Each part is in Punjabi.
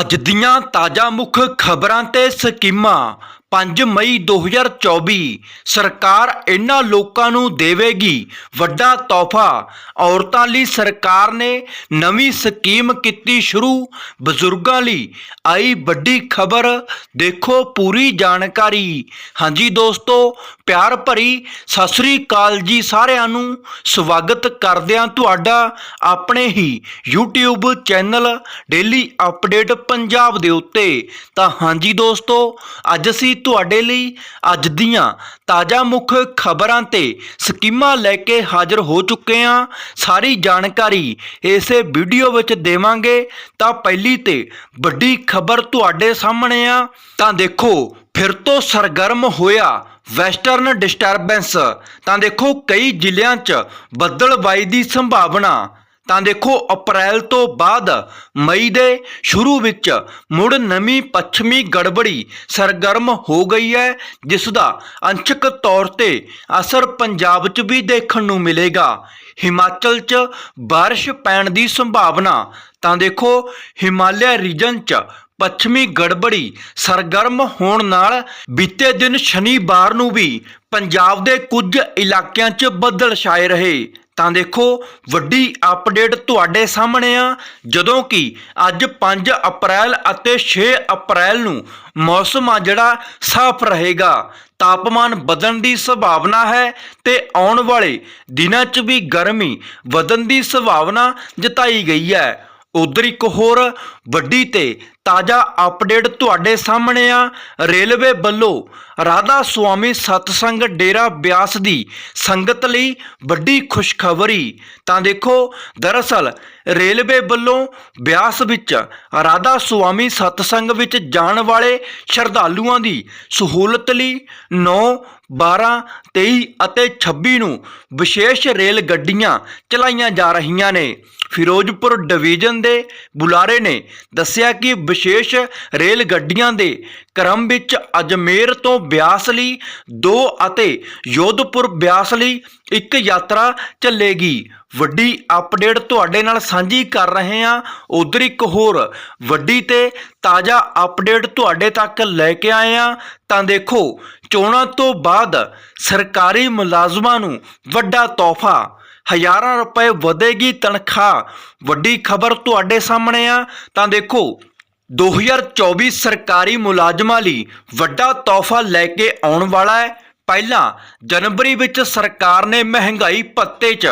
ਅੱਜ ਦੀਆਂ ਤਾਜ਼ਾ ਮੁੱਖ ਖਬਰਾਂ ਤੇ ਸਕੀਮਾਂ। 5 ਮਈ 2024 ਸਰਕਾਰ ਇਹਨਾਂ ਲੋਕਾਂ ਨੂੰ ਦੇਵੇਗੀ ਵੱਡਾ ਤੋਹਫਾ। ਔਰਤਾਂ ਲਈ ਸਰਕਾਰ ਨੇ ਨਵੀਂ ਸਕੀਮ ਕੀਤੀ ਸ਼ੁਰੂ। ਬਜ਼ੁਰਗਾਂ ਲਈ ਆਈ ਵੱਡੀ ਖਬਰ। ਦੇਖੋ ਪੂਰੀ ਜਾਣਕਾਰੀ। ਹਾਂਜੀ ਦੋਸਤੋ, ਪਿਆਰ ਭਰੀ ਸਤਿ ਸ੍ਰੀ ਅਕਾਲ ਜੀ ਸਾਰਿਆਂ ਨੂੰ। ਸਵਾਗਤ ਕਰਦਿਆਂ ਤੁਹਾਡਾ ਆਪਣੇ ਹੀ YouTube channel daily update Punjab ਦੇ ਉੱਤੇ। ਤਾਂ ਹਾਂਜੀ ਦੋਸਤੋ, ਅੱਜ ਅਸੀਂ ਤੁਹਾਡੇ ਲਈ ਅੱਜ ਦੀਆਂ ਤਾਜ਼ਾ ਮੁੱਖ ਖਬਰਾਂ ਤੇ ਸਕੀਮਾਂ ਲੈ ਕੇ ਹਾਜ਼ਰ ਹੋ ਚੁੱਕੇ ਹਾਂ। ਸਾਰੀ ਜਾਣਕਾਰੀ ਇਸੇ ਵੀਡੀਓ ਵਿੱਚ ਦੇਵਾਂਗੇ। ਤਾਂ ਪਹਿਲੀ ਤੇ ਵੱਡੀ ਖਬਰ ਤੁਹਾਡੇ ਸਾਹਮਣੇ ਆ। ਤਾਂ ਦੇਖੋ, ਫਿਰ ਤੋਂ ਸਰਗਰਮ ਹੋਇਆ ਵੈਸਟਰਨ ਡਿਸਟਰਬੈਂਸ। ਤਾਂ ਦੇਖੋ, ਕਈ ਜ਼ਿਲ੍ਹਿਆਂ 'ਚ ਬੱਦਲਬਾਈ ਦੀ ਸੰਭਾਵਨਾ ਤਾਂ ਦੇਖੋ, ਅਪ੍ਰੈਲ ਤੋਂ ਬਾਅਦ ਮਈ ਦੇ ਸ਼ੁਰੂ ਵਿੱਚ ਮੁੜ ਨਵੀਂ ਪੱਛਮੀ ਗੜਬੜੀ ਸਰਗਰਮ ਹੋ ਗਈ ਹੈ, ਜਿਸ ਦਾ ਅੰਸ਼ਕ ਤੌਰ ਤੇ ਅਸਰ ਪੰਜਾਬ 'ਚ ਵੀ ਦੇਖਣ ਨੂੰ ਮਿਲੇਗਾ। ਹਿਮਾਚਲ 'ਚ ਬਾਰਿਸ਼ ਪੈਣ ਦੀ ਸੰਭਾਵਨਾ ਤਾਂ ਦੇਖੋ, ਹਿਮਾਲਿਆ ਰੀਜਨ 'ਚ ਪੱਛਮੀ ਗੜਬੜੀ ਸਰਗਰਮ ਹੋਣ ਨਾਲ ਬੀਤੇ ਦਿਨ ਸ਼ਨੀਵਾਰ ਨੂੰ ਵੀ ਪੰਜਾਬ ਦੇ ਕੁਝ ਇਲਾਕਿਆਂ 'ਚ ਬੱਦਲ ਛਾਏ ਰਹੇ। ਤਾਂ ਦੇਖੋ, ਵੱਡੀ ਅਪਡੇਟ ਤੁਹਾਡੇ ਸਾਹਮਣੇ ਆ। ਜਦੋਂ ਕਿ ਅੱਜ 5 ਅਪ੍ਰੈਲ ਅਤੇ 6 ਅਪ੍ਰੈਲ ਨੂੰ ਮੌਸਮ ਆ ਜਿਹੜਾ ਸਾਫ਼ ਰਹੇਗਾ। ਤਾਪਮਾਨ ਵਧਣ ਦੀ ਸੰਭਾਵਨਾ ਹੈ ਤੇ ਆਉਣ ਵਾਲੇ ਦਿਨਾਂ 'ਚ ਵੀ ਗਰਮੀ ਵਧਣ ਦੀ ਸੰਭਾਵਨਾ ਜਤਾਈ ਗਈ ਹੈ। ਉਧਰ ਇੱਕ ਹੋਰ ਵੱਡੀ ਤੇ ਤਾਜ਼ਾ ਅਪਡੇਟ ਤੁਹਾਡੇ ਸਾਹਮਣੇ ਆ। ਰੇਲਵੇ ਵੱਲੋਂ ਰਾਧਾ ਸੁਆਮੀ ਸਤਸੰਗ ਡੇਰਾ ਬਿਆਸ ਦੀ ਸੰਗਤ ਲਈ ਵੱਡੀ ਖੁਸ਼ਖਬਰੀ। ਤਾਂ ਦੇਖੋ, ਦਰਅਸਲ ਰੇਲਵੇ ਵੱਲੋਂ ਬਿਆਸ ਵਿੱਚ ਰਾਧਾ ਸੁਆਮੀ ਸਤਸੰਗ ਵਿੱਚ ਜਾਣ ਵਾਲੇ ਸ਼ਰਧਾਲੂਆਂ ਦੀ ਸਹੂਲਤ ਲਈ 9 12 23 ਅਤੇ 26 ਨੂੰ ਵਿਸ਼ੇਸ਼ ਰੇਲ ਗੱਡੀਆਂ ਚਲਾਈਆਂ ਜਾ ਰਹੀਆਂ ਨੇ। ਫਿਰੋਜ਼ਪੁਰ ਡਿਵੀਜ਼ਨ ਦੇ ਬੁਲਾਰੇ ਨੇ ਦੱਸਿਆ ਕਿ ਵਿਸ਼ੇਸ਼ ਰੇਲ ਗੱਡੀਆਂ ਦੇ ਕ੍ਰਮ ਵਿੱਚ ਅਜਮੇਰ ਤੋਂ ਬਿਆਸ ਲਈ 2 ਅਤੇ ਯੋਧਪੁਰ ਬਿਆਸ ਲਈ ਇੱਕ ਯਾਤਰਾ ਚੱਲੇਗੀ। ਵੱਡੀ ਅਪਡੇਟ ਤੁਹਾਡੇ ਨਾਲ ਸਾਂਝੀ ਕਰ ਰਹੇ ਹਾਂ। ਉਧਰ ਇੱਕ ਹੋਰ ਵੱਡੀ ਤੇ ਤਾਜ਼ਾ ਅਪਡੇਟ ਤੁਹਾਡੇ ਤੱਕ ਲੈ ਕੇ ਆਏ ਹਾਂ। ਤਾਂ ਦੇਖੋ, ਚੋਣਾਂ ਤੋਂ ਬਾਅਦ ਸਰਕਾਰੀ ਮੁਲਾਜ਼ਮਾਂ ਨੂੰ ਵੱਡਾ ਤੋਹਫਾ। ਹਜ਼ਾਰਾਂ ਰੁਪਏ ਵਧੇਗੀ ਤਨਖਾਹ। ਵੱਡੀ ਖਬਰ ਤੁਹਾਡੇ ਸਾਹਮਣੇ ਆ। ਤਾਂ ਦੇਖੋ 2024 ਸਰਕਾਰੀ ਮੁਲਾਜ਼ਮਾਂ ਲਈ ਵੱਡਾ ਤੋਹਫਾ ਲੈ ਕੇ ਆਉਣ ਵਾਲਾ ਹੈ। ਪਹਿਲਾਂ ਜਨਵਰੀ ਵਿੱਚ ਸਰਕਾਰ ਨੇ ਮਹਿੰਗਾਈ ਭੱਤੇ 'ਚ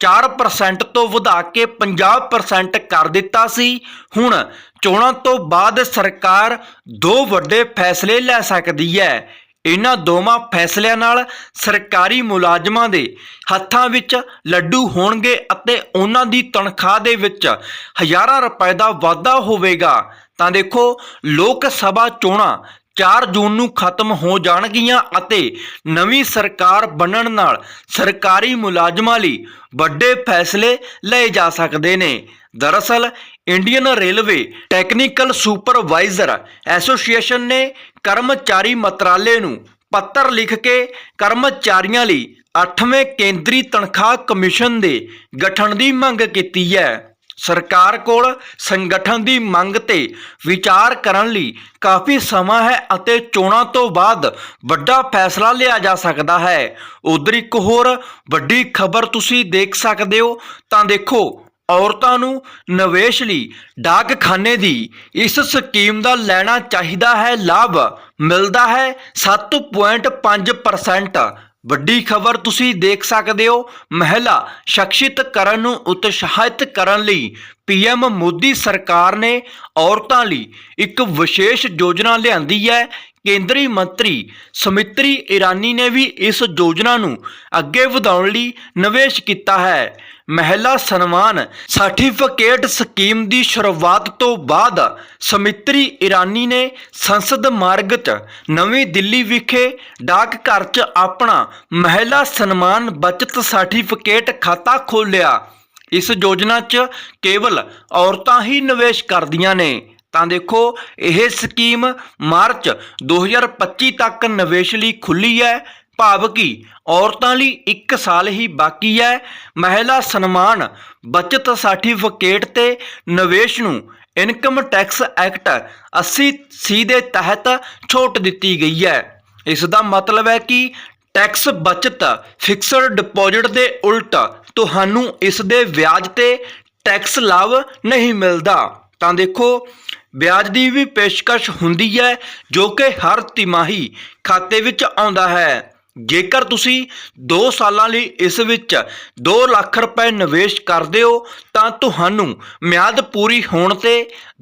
4% ਤੋਂ ਵਧਾ ਕੇ 50% ਕਰ ਦਿੱਤਾ ਸੀ। ਹੁਣ ਚੋਣਾਂ ਤੋਂ ਬਾਅਦ ਸਰਕਾਰ ਦੋ ਵੱਡੇ ਫੈਸਲੇ ਲੈ ਸਕਦੀ ਹੈ। ਇਹਨਾਂ ਦੋਵਾਂ ਫੈਸਲਿਆਂ ਨਾਲ ਸਰਕਾਰੀ ਮੁਲਾਜ਼ਮਾਂ ਦੇ ਹੱਥਾਂ ਵਿੱਚ ਲੱਡੂ ਹੋਣਗੇ ਅਤੇ ਉਹਨਾਂ ਦੀ ਤਨਖਾਹ ਦੇ ਵਿੱਚ ਹਜ਼ਾਰਾਂ ਰੁਪਏ ਦਾ ਵਾਧਾ ਹੋਵੇਗਾ। ਤਾਂ ਦੇਖੋ, ਲੋਕ ਸਭਾ ਚੋਣਾਂ 4 ਜੂਨ ਨੂੰ ਖਤਮ ਹੋ ਜਾਣਗੀਆਂ ਅਤੇ ਨਵੀਂ ਸਰਕਾਰ ਬਣਨ ਨਾਲ ਸਰਕਾਰੀ ਮੁਲਾਜ਼ਮਾਂ ਲਈ ਵੱਡੇ ਫੈਸਲੇ ਲਏ ਜਾ ਸਕਦੇ ਨੇ। ਦਰਅਸਲ, Indian railway technical supervisor association ਨੇ ਕਰਮਚਾਰੀ ਮੰਤਰਾਲੇ ਨੂੰ ਪੱਤਰ ਲਿਖ ਕੇ ਕਰਮਚਾਰੀਆਂ ਲਈ 8ਵੇਂ ਕੇਂਦਰੀ ਤਨਖਾਹ ਕਮਿਸ਼ਨ ਦੇ ਗਠਨ ਦੀ ਮੰਗ ਕੀਤੀ ਹੈ। ਸਰਕਾਰ ਕੋਲ ਸੰਗਠਨ ਦੀ ਮੰਗ ਤੇ ਵਿਚਾਰ ਕਰਨ ਲਈ ਕਾਫੀ ਸਮਾਂ ਹੈ ਅਤੇ ਚੋਣਾਂ ਤੋਂ ਬਾਅਦ ਵੱਡਾ ਫੈਸਲਾ ਲਿਆ ਜਾ ਸਕਦਾ ਹੈ। ਉਧਰ ਇੱਕ ਹੋਰ ਵੱਡੀ ਖਬਰ ਤੁਸੀਂ ਦੇਖ ਸਕਦੇ ਹੋ। ਤਾਂ ਦੇਖੋ, ਔਰਤਾਂ ਨੂੰ ਨਿਵੇਸ਼ ਲਈ ਡਾਕਖਾਨੇ ਦੀ ਇਸ ਸਕੀਮ ਦਾ ਲੈਣਾ ਚਾਹੀਦਾ ਹੈ। ਲਾਭ ਮਿਲਦਾ ਹੈ 7.5% ਵੱਡੀ ਖਬਰ ਤੁਸੀਂ ਦੇਖ ਸਕਦੇ ਹੋ। ਮਹਿਲਾ ਸ਼ਖਸੀਤਕਰਨ ਨੂੰ ਉਤਸ਼ਾਹਿਤ ਕਰਨ ਲਈ ਪੀਐਮ ਮੋਦੀ ਸਰਕਾਰ ਨੇ ਔਰਤਾਂ ਲਈ ਇੱਕ ਵਿਸ਼ੇਸ਼ ਯੋਜਨਾ ਲਿਆਂਦੀ ਹੈ। ਕੇਂਦਰੀ ਮੰਤਰੀ ਸਮਿਤਰੀ ਇਰਾਨੀ ਨੇ ਵੀ ਇਸ ਯੋਜਨਾ ਨੂੰ ਅੱਗੇ ਵਧਾਉਣ ਲਈ ਨਿਵੇਸ਼ ਕੀਤਾ ਹੈ। ਮਹਿਲਾ ਸਨਮਾਨ ਸਰਟੀਫਿਕੇਟ ਸਕੀਮ ਦੀ ਸ਼ੁਰੂਆਤ ਤੋਂ ਬਾਅਦ ਸਮਿਤਰੀ ਇਰਾਨੀ ਨੇ ਸੰਸਦ ਮਾਰਗ 'ਚ ਨਵੀਂ ਦਿੱਲੀ ਵਿਖੇ ਡਾਕ ਘਰ 'ਚ ਆਪਣਾ ਮਹਿਲਾ ਸਨਮਾਨ ਬਚਤ ਸਰਟੀਫਿਕੇਟ ਖਾਤਾ ਖੋਲ੍ਹਿਆ। ਇਸ ਯੋਜਨਾ 'ਚ ਕੇਵਲ ਔਰਤਾਂ ਹੀ ਨਿਵੇਸ਼ ਕਰਦੀਆਂ ਨੇ। ਤਾਂ ਦੇਖੋ, ਇਹ ਸਕੀਮ ਮਾਰਚ 2025 ਤੱਕ ਨਿਵੇਸ਼ ਲਈ ਖੁੱਲੀ ਹੈ। ਭਾਵ ਕਿ ਔਰਤਾਂ ਲਈ 1 ਸਾਲ ਹੀ ਬਾਕੀ ਹੈ। ਮਹਿਲਾ ਸਨਮਾਨ, ਬਚਤ ਸਰਟੀਫਿਕੇਟ ਤੇ ਨਿਵੇਸ਼ ਨੂੰ ਇਨਕਮ ਟੈਕਸ ਐਕਟ 80 ਸੀ ਦੇ ਤਹਿਤ ਛੋਟ ਦਿੱਤੀ ਗਈ ਹੈ। ਇਸ ਦਾ ਮਤਲਬ ਹੈ ਕਿ ਟੈਕਸ ਬਚਤ, ਫਿਕਸਡ ਡਿਪੋਜ਼ਿਟ ਦੇ ਉਲਟ ਤੁਹਾਨੂੰ ਇਸ ਦੇ ਵਿਆਜ ਤੇ ਟੈਕਸ ਲਾਭ ਨਹੀਂ ਮਿਲਦਾ। ਤਾਂ ਦੇਖੋ, ਵਿਆਜ ਦੀ ਵੀ ਪੇਸ਼ਕਸ਼ ਹੁੰਦੀ ਹੈ ਜੋ ਕਿ ਹਰ ਤਿਮਾਹੀ ਖਾਤੇ ਵਿੱਚ ਆਉਂਦਾ ਹੈ। ਜੇਕਰ ਤੁਸੀਂ 2 ਸਾਲਾਂ ਲਈ ਇਸ ਵਿੱਚ 2 ਲੱਖ ਰੁਪਏ ਨਿਵੇਸ਼ ਕਰਦੇ ਹੋ, ਤਾਂ ਤੁਹਾਨੂੰ ਮਿਆਦ ਪੂਰੀ ਹੋਣ ਤੇ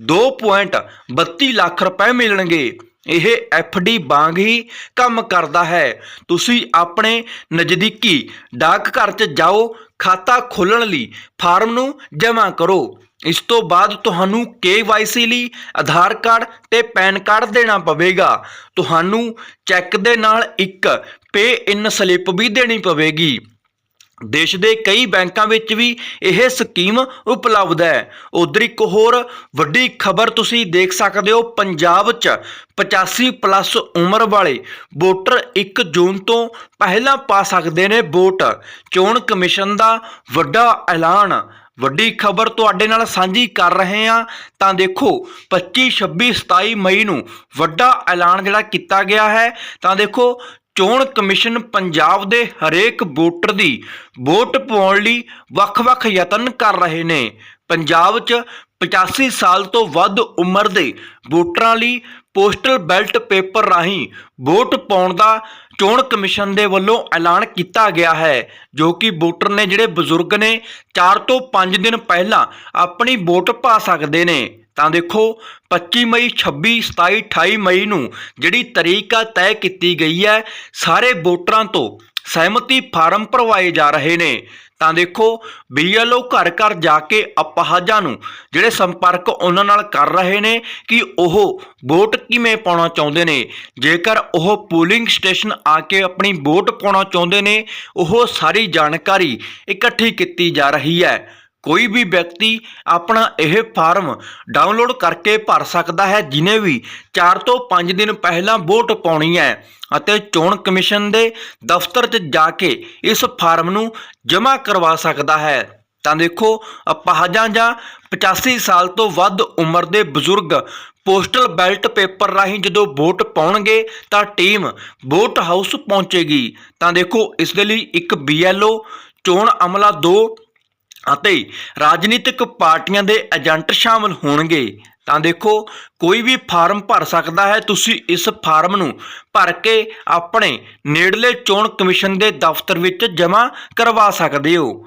2.32 ਲੱਖ ਰੁਪਏ ਮਿਲਣਗੇ। ਇਹ ਡੀ ਵਾਂਗ ਹੀ ਕੰਮ ਕਰਦਾ ਹੈ। ਤੁਸੀਂ ਆਪਣੇ ਨਜ਼ਦੀਕੀ ਡਾਕਘਰ 'ਚ ਜਾਓ, ਖਾਤਾ ਖੋਲ੍ਹਣ ਲਈ ਫਾਰਮ ਨੂੰ ਜਮ੍ਹਾਂ ਕਰੋ। ਇਸ ਤੋਂ ਬਾਅਦ ਤੁਹਾਨੂੰ KYC ਲਈ ਆਧਾਰ ਕਾਰਡ ਤੇ ਪੈਨ ਕਾਰਡ ਦੇਣਾ ਪਵੇਗਾ। ਤੁਹਾਨੂੰ ਚੈੱਕ ਦੇ ਨਾਲ ਇੱਕ ਪੇ ਇਨ ਸਲਿੱਪ ਵੀ ਦੇਣੀ ਪਵੇਗੀ। ਦੇਸ਼ ਦੇ ਕਈ ਬੈਂਕਾਂ ਵਿੱਚ ਵੀ ਇਹ ਸਕੀਮ ਉਪਲਬਧ ਹੈ। ਉਧਰ ਇੱਕ ਹੋਰ ਵੱਡੀ ਖਬਰ ਤੁਸੀਂ ਦੇਖ ਸਕਦੇ ਹੋ, ਪੰਜਾਬ 'ਚ 85 ਪਲੱਸ ਉਮਰ ਵਾਲੇ ਵੋਟਰ 1 ਜੂਨ ਤੋਂ ਪਹਿਲਾਂ ਪਾ ਸਕਦੇ ਨੇ ਵੋਟ। ਚੋਣ ਕਮਿਸ਼ਨ ਦਾ ਵੱਡਾ ਐਲਾਨ। ਵੱਡੀ ਖਬਰ ਤੁਹਾਡੇ ਨਾਲ ਸਾਂਝੀ ਕਰ ਰਹੇ ਹਾਂ। ਤਾਂ ਦੇਖੋ 25 26 27 ਮਈ ਨੂੰ ਵੱਡਾ ਐਲਾਨ ਜਿਹੜਾ ਕੀਤਾ ਗਿਆ ਹੈ। ਤਾਂ ਦੇਖੋ ਚੋਣ ਕਮਿਸ਼ਨ ਪੰਜਾਬ ਦੇ ਹਰੇਕ ਵੋਟਰ ਦੀ ਵੋਟ ਪਾਉਣ ਲਈ ਵੱਖ-ਵੱਖ ਯਤਨ ਕਰ ਰਹੇ ਨੇ। ਪੰਜਾਬ 'ਚ 85 ਸਾਲ ਤੋਂ ਵੱਧ ਉਮਰ ਦੇ ਵੋਟਰਾਂ ਲਈ ਪੋਸਟਲ ਬੈਲਟ ਪੇਪਰ ਰਾਹੀਂ ਵੋਟ ਪਾਉਣ ਦਾ ਚੋਣ ਕਮਿਸ਼ਨ ਦੇ ਵੱਲੋਂ ਐਲਾਨ ਕੀਤਾ ਗਿਆ ਹੈ, ਜੋ ਕਿ ਵੋਟਰ ਨੇ ਜਿਹੜੇ ਬਜ਼ੁਰਗ ਨੇ 4 ਤੋਂ 5 ਦਿਨ ਪਹਿਲਾਂ ਆਪਣੀ ਵੋਟ ਪਾ ਸਕਦੇ ਨੇ। ਤਾਂ ਦੇਖੋ 25 ਮਈ 26 27 28 ਮਈ ਨੂੰ ਜਿਹੜੀ ਤਰੀਕ ਆ ਤੈਅ ਕੀਤੀ ਗਈ ਹੈ, ਸਾਰੇ ਵੋਟਰਾਂ ਤੋਂ ਸਹਿਮਤੀ ਫਾਰਮ ਭਰਵਾਏ ਜਾ ਰਹੇ ਨੇ। ਤਾਂ ਦੇਖੋ, ਬੀਐਲਓ ਘਰ ਘਰ ਜਾ ਕੇ ਅਪਾਹਜਾਂ ਨੂੰ ਜਿਹੜੇ ਸੰਪਰਕ ਉਹਨਾਂ ਨਾਲ ਕਰ ਰਹੇ ਨੇ ਕਿ ਉਹ ਵੋਟ ਕਿਵੇਂ ਪਾਉਣਾ ਚਾਹੁੰਦੇ ਨੇ। ਜੇਕਰ ਉਹ ਪੋਲਿੰਗ ਸਟੇਸ਼ਨ ਆ ਕੇ ਆਪਣੀ ਵੋਟ ਪਾਉਣਾ ਚਾਹੁੰਦੇ ਨੇ, ਉਹ ਸਾਰੀ ਜਾਣਕਾਰੀ ਇਕੱਠੀ ਕੀਤੀ ਜਾ ਰਹੀ ਹੈ। ਕੋਈ ਵੀ ਵਿਅਕਤੀ ਆਪਣਾ ਇਹ ਫਾਰਮ ਡਾਊਨਲੋਡ ਕਰਕੇ ਭਰ ਸਕਦਾ ਹੈ, ਜਿਨੇ ਵੀ 4 ਤੋਂ 5 ਦਿਨ ਪਹਿਲਾਂ ਵੋਟ ਪਾਉਣੀ ਹੈ ਅਤੇ ਚੋਣ ਕਮਿਸ਼ਨ ਦੇ ਦਫ਼ਤਰ 'ਚ ਜਾ ਕੇ ਇਸ ਫਾਰਮ ਨੂੰ ਜਮ੍ਹਾਂ ਕਰਵਾ ਸਕਦਾ ਹੈ। ਤਾਂ ਦੇਖੋ ਅਪਾਹਜਾਂ ਜਾਂ 85 ਸਾਲ ਤੋਂ ਵੱਧ ਉਮਰ ਦੇ ਬਜ਼ੁਰਗ ਪੋਸਟਲ ਬੈਲਟ ਪੇਪਰ ਰਾਹੀਂ ਜਦੋਂ ਵੋਟ ਪਾਉਣਗੇ ਤਾਂ ਟੀਮ ਵੋਟ ਹਾਊਸ ਪਹੁੰਚੇਗੀ। ਤਾਂ ਦੇਖੋ, ਇਸ ਦੇ ਲਈ ਇੱਕ ਬੀਐਲਓ ਚੋਣ ਅਮਲਾ 2 ਅਤੇ ਰਾਜਨੀਤਿਕ ਪਾਰਟੀਆਂ ਦੇ ਏਜੰਟ ਸ਼ਾਮਲ ਹੋਣਗੇ। ਤਾਂ ਦੇਖੋ, ਕੋਈ ਵੀ ਫਾਰਮ ਭਰ ਸਕਦਾ ਹੈ, ਤੁਸੀਂ ਇਸ ਫਾਰਮ ਨੂੰ ਭਰ ਕੇ ਆਪਣੇ ਨੇੜਲੇ ਚੋਣ ਕਮਿਸ਼ਨ ਦੇ ਦਫ਼ਤਰ ਵਿੱਚ ਜਮ੍ਹਾਂ ਕਰਵਾ ਸਕਦੇ ਹੋ।